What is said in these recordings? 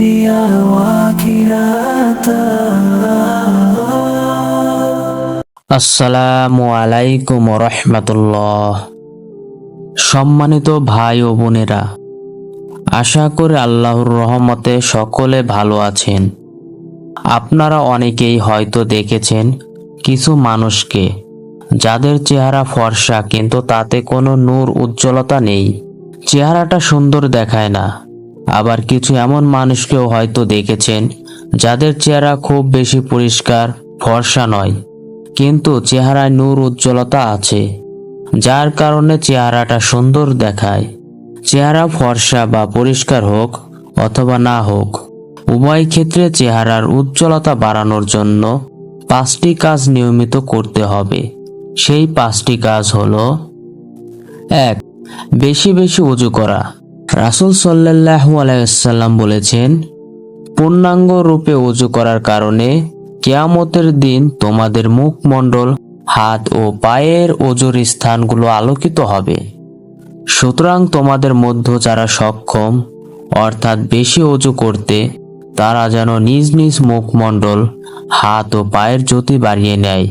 الدنيا وآخرتها আসসালামু আলাইকুম রহমতুল্লাহ সম্মানিত ভাই ও বোনেরা আশা করে আল্লাহর রহমতে সকলে ভালো আছেন আপনারা অনেকেই হয়তো দেখেছেন কিছু মানুষকে যাদের চেহারা ফর্সা কিন্তু তাতে কোনো নূর উজ্জ্বলতা নেই চেহারাটা সুন্দর দেখায় না আবার কিছু এমন মানুষকেও হয়তো দেখেছেন, যাদের চেহারা খুব বেশি পরিষ্কার, ফর্সা নয়, কিন্তু চেহারায় নূর উজ্জ্বলতা আছে, যার কারণে চেহারাটা সুন্দর দেখায়। চেহারা ফর্সা বা পরিষ্কার হোক অথবা না হোক, উভয় ক্ষেত্রে চেহারার উজ্জ্বলতা বাড়ানোর জন্য পাঁচটি কাজ নিয়মিত করতে হবে। সেই পাঁচটি কাজ হল, এক, বেশি বেশি উজু করা। রাসুল সাল্লাহু আলাইসাল্লাম বলেছেন, পূর্ণাঙ্গ রূপে উজু করার কারণে কেয়ামতের দিন তোমাদের মুখমণ্ডল, হাত ও পায়ের ওজুর স্থানগুলো আলোকিত হবে। সুতরাং তোমাদের মধ্যে যারা সক্ষম, অর্থাৎ বেশি অজু করতে, তারা যেন নিজ নিজ মুখমণ্ডল, হাত ও পায়ের জ্যোতি বাড়িয়ে নেয়।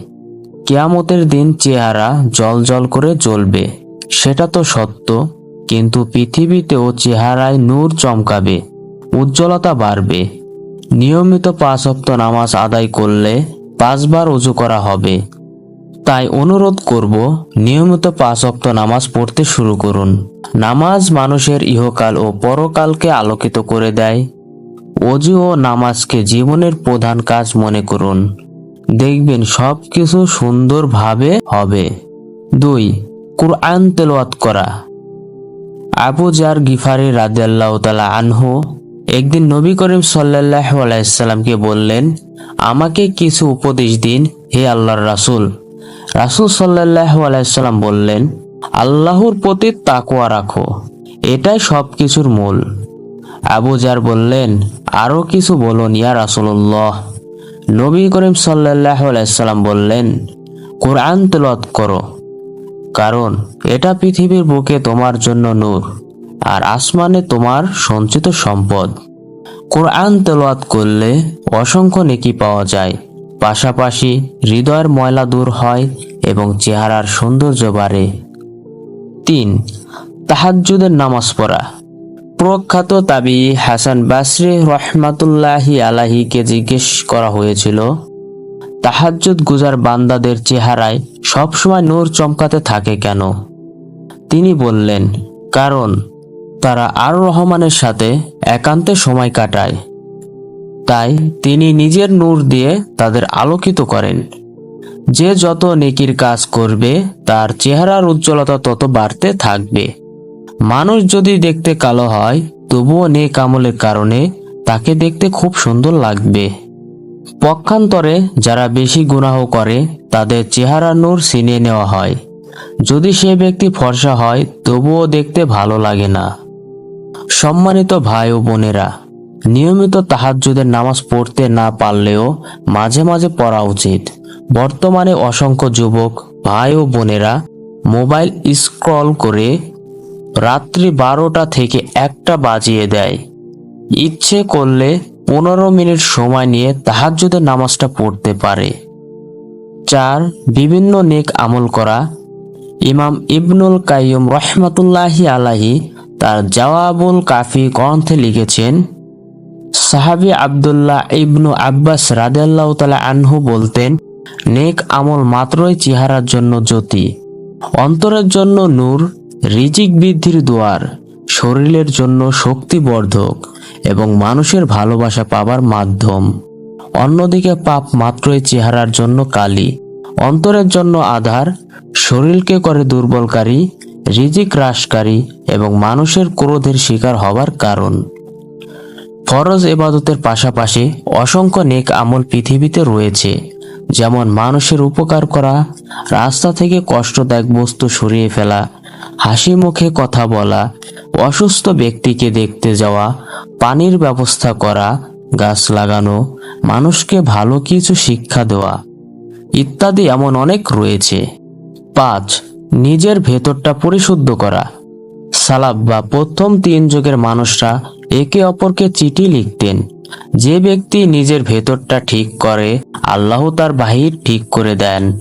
কেয়ামতের দিন চেহারা জল জল করে জ্বলবে, সেটা তো সত্য। কিন্তু পৃথিবীতেও চেহারায় নূর চমকাবে, উজ্জ্বলতা বাড়বে। নিয়মিত পাঁচ অক্ত নামাজ আদায় করলে পাঁচবার উজু করা হবে। তাই অনুরোধ করব, নিয়মিত পাঁচ অক্ত নামাজ পড়তে শুরু করুন। নামাজ মানুষের ইহকাল ও পরকালকে আলোকিত করে দেয়। অজু ও নামাজকে জীবনের প্রধান কাজ মনে করুন। দেখবেন সব কিছু সুন্দরভাবে হবে। দুই, কুরআন তেলাওয়াত করা। আবু জার গিফারি রাদিয়াল্লাহু তাআলা আনহু একদিন নবী করিম সাল্লাল্লাহু আলাইসাল্লামকে বললেন, আমাকে কিছু উপদেশ দিন, হে আল্লাহর রাসূল। রাসূল সাল্লাল্লাহু আলাইসাল্লাম বললেন, আল্লাহর প্রতি তাকওয়া রাখো, এটাই সব কিছুর মূল। আবু জার বললেন, আরও কিছু বলুন ইয়া রাসূলুল্লাহ। নবী করিম সাল্লাল্লাহু আলাইসাল্লাম বললেন, কোরআন তেলাওয়াত করো। কারণ এটা পৃথিবীর বুকে তোমার জন্য নূর, আর আসমানে তোমার সঞ্চিত সম্পদ। কোরআন তেলাওয়াত করলে অসংখ্য নেকি পাওয়া যায়। পাশাপাশি হৃদয়ের ময়লা দূর হয় এবং চেহারার সৌন্দর্য বাড়ে। তিন, তাহাজ্জুদের নামাজ পড়া। প্রখ্যাত তাবি হাসান বাসরি রহমাতুল্লাহি আলাহিকে জিজ্ঞেস করা হয়েছিল তাহাজ্জুদ গুজার বান্দাদের চেহারায় সবসময় নূর চমকাতে থাকে কেন? তিনি বললেন, কারণ তারা আর রহমানের সাথে একান্তে সময় কাটায়। তাই তিনি নিজের নূর দিয়ে তাদের আলোকিত করেন। যে যত নেকির কাজ করবে, তার চেহারার উজ্জ্বলতা তত বাড়তে থাকবে। মানুষ যদি দেখতে কালো হয়, তবুও নেক আমলের কারণে তাকে দেখতে খুব সুন্দর লাগবে। পক্ষান্তরে যারা বেশি গুনাহ করে, তাদের চেহারা নূর ছিনিয়ে নেওয়া হয়। যদি সে ব্যক্তি ফর্সা হয়, তবুও দেখতে ভালো লাগে না। সম্মানিত ভাই ও বোনেরা, নিয়মিত তাহাজ্জুদের নামাজ পড়তে না পারলেও মাঝে মাঝে পড়া উচিত। বর্তমানে অসংখ্য যুবক, ভাই ও বোনেরা মোবাইল স্ক্রল করে রাত্রি বারোটা থেকে একটা বাজিয়ে দেয়। ইচ্ছে করলে পনেরো মিনিট সময় নিয়ে তাহাজ্জুদের নামাজটা পড়তে পারে। চার, বিভিন্ন নেক আমল করা। ইমাম ইবনুল কাইয়ুম রহমাতুল্লাহি আলাহি তার জওয়াবুল কাফি গ্রন্থে লিখেছেন, সাহাবি আবদুল্লাহ ইবনু আব্বাস রাদেল্লাহ তালা আনহু বলতেন, নেক আমল মাত্রই চেহারার জন্য জ্যোতি, অন্তরের জন্য নূর, রিজিক বৃদ্ধির দুয়ার, শরীরের জন্য শক্তিবর্ধক এবং মানুষের ভালোবাসা পাবার মাধ্যম। অন্যদিকে পাপ মাত্রই চেহারার জন্য কালি। অন্তরের জন্য আধার, শরীরকে করে দুর্বলকারী, রিজিক হ্রাসকারী এবং মানুষের ক্রোধের শিকার হবার কারণ। ফরজ এবাদতের পাশাপাশি অসংখ্য নেক আমল পৃথিবীতে রয়েছে, যেমন মানুষের উপকার করা, রাস্তা থেকে কষ্টদায়ক বস্তু সরিয়ে ফেলা হাসি মুখে কথা বলা, অসুস্থ ব্যক্তিকে দেখতে যাওয়া, পানির ব্যবস্থা করা, গাছ লাগানো, মানুষকে ভালো কিছু শিক্ষা দেওয়া ইত্যাদি এমন অনেক রয়েছে। পাঁচ, নিজের ভেতরটা পরিশুদ্ধ করা। সালাব বা প্রথম তিন যুগের মানুষরা একে অপরকে চিঠি লিখতেন। যে ব্যক্তি নিজের ভেতরটা ঠিক করে, আল্লাহ তার বাহির ঠিক করে দেন।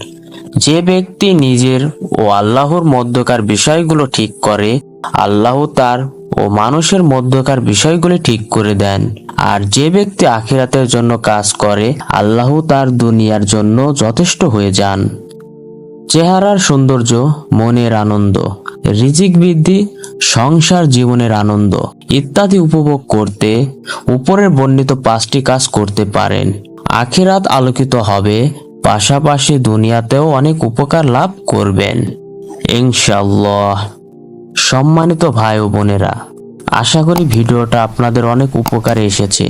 যে ব্যক্তি নিজের ও আল্লাহর মধ্যকার বিষয়গুলো ঠিক করে, আল্লাহ তার ও মানুষের মধ্যকার বিষয়গুলি ঠিক করে দেন। আর যে ব্যক্তি আখিরাতের জন্য কাজ করে, আল্লাহ তার দুনিয়ার জন্য যথেষ্ট হয়ে যান। চেহারার সৌন্দর্য, মনের আনন্দ, রিজিক বৃদ্ধি, সংসার জীবনের আনন্দ ইত্যাদি উপভোগ করতে উপরের বর্ণিত পাঁচটি কাজ করতে পারেন। আখিরাত আলোকিত হবে পাশাপাশি দুনিয়াতেও অনেক উপকার লাভ করবেন। ইনশাল্লাহ সম্মানিত ভাই ও বোনেরা, আশা করি ভিডিওটা আপনাদের অনেক উপকারে এসেছে।